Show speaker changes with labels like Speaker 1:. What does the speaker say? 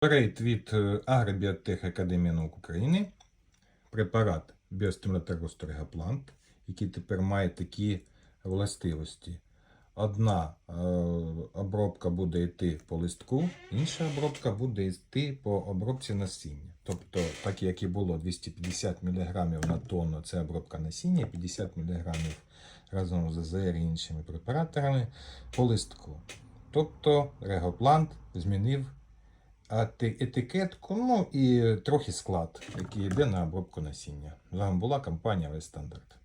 Speaker 1: Перейд від е, Агробіотех Академії наук України. Препарат біостимулятор-гострегаплант, який тепер має такі властивості. Одна е, обробка буде йти по листку, інша обробка буде йти по обробці насіння. Тобто, так як і було 250 мг на тонну це обробка насіння, 50 мг разом з АЗР і іншими препараторами по листку. Тобто Регоплант змінив етикетку, ну і трохи склад, який йде на обробку насіння. З вами була компанія Вестандарт.